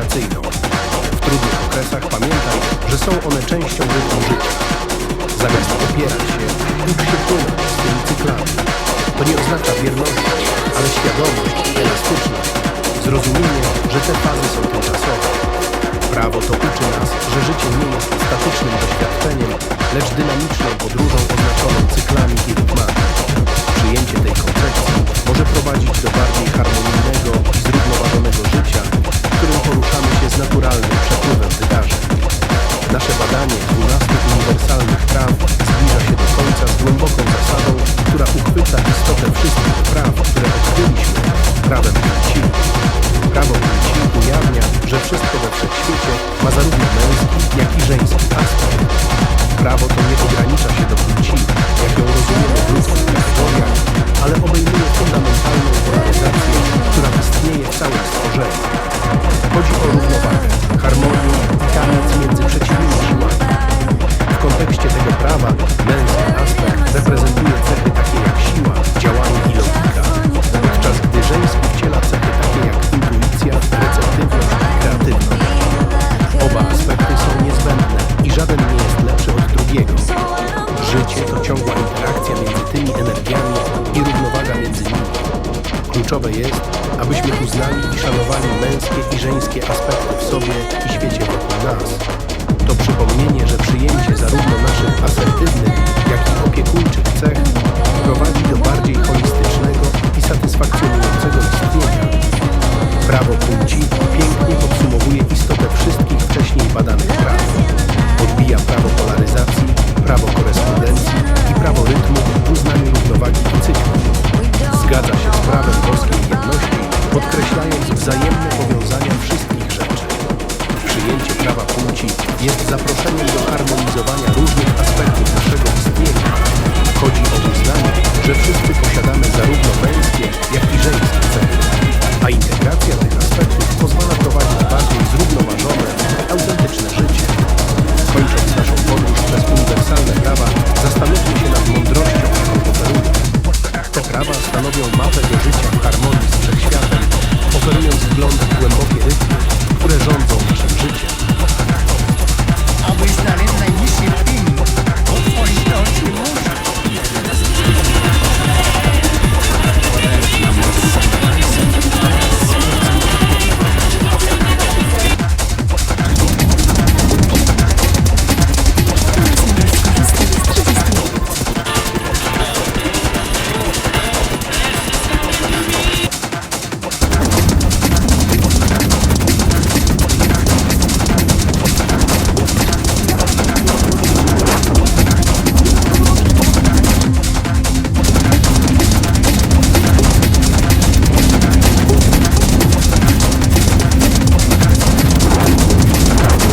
W trudnych okresach pamiętaj, że są one częścią rytmu życia. Zamiast opierać się, ucz się płynąć z tymi cyklami. To nie oznacza wierności, ale świadomość, elastyczność, zrozumienie, że te fazy są tymczasowe. Prawo to uczy nas, że życie nie jest statycznym doświadczeniem, lecz dynamiczną podróżą oznaczoną cyklami i Prawo płci ujawnia, że wszystko we wszechświecie ma zarówno męski, jak i żeński aspekt. Kluczowe jest, abyśmy uznali i szanowali męskie i żeńskie aspekty w sobie i świecie wokół nas. podkreślając wzajemne powiązania wszystkich rzeczy. Przyjęcie prawa płci jest zaproszeniem do harmonizowania różnych aspektów naszego istnienia. Chodzi o uznanie, że wszyscy posiadamy zarówno męskie, jak i żeńskie cechy, a integracja tych aspektów pozwala prowadzić bardziej zrównoważone, autentyczne życie. Kończąc naszą podróż przez uniwersalne prawa, zastanówmy się nad mądrością, jaką oferuje. Te prawa stanowią mapę do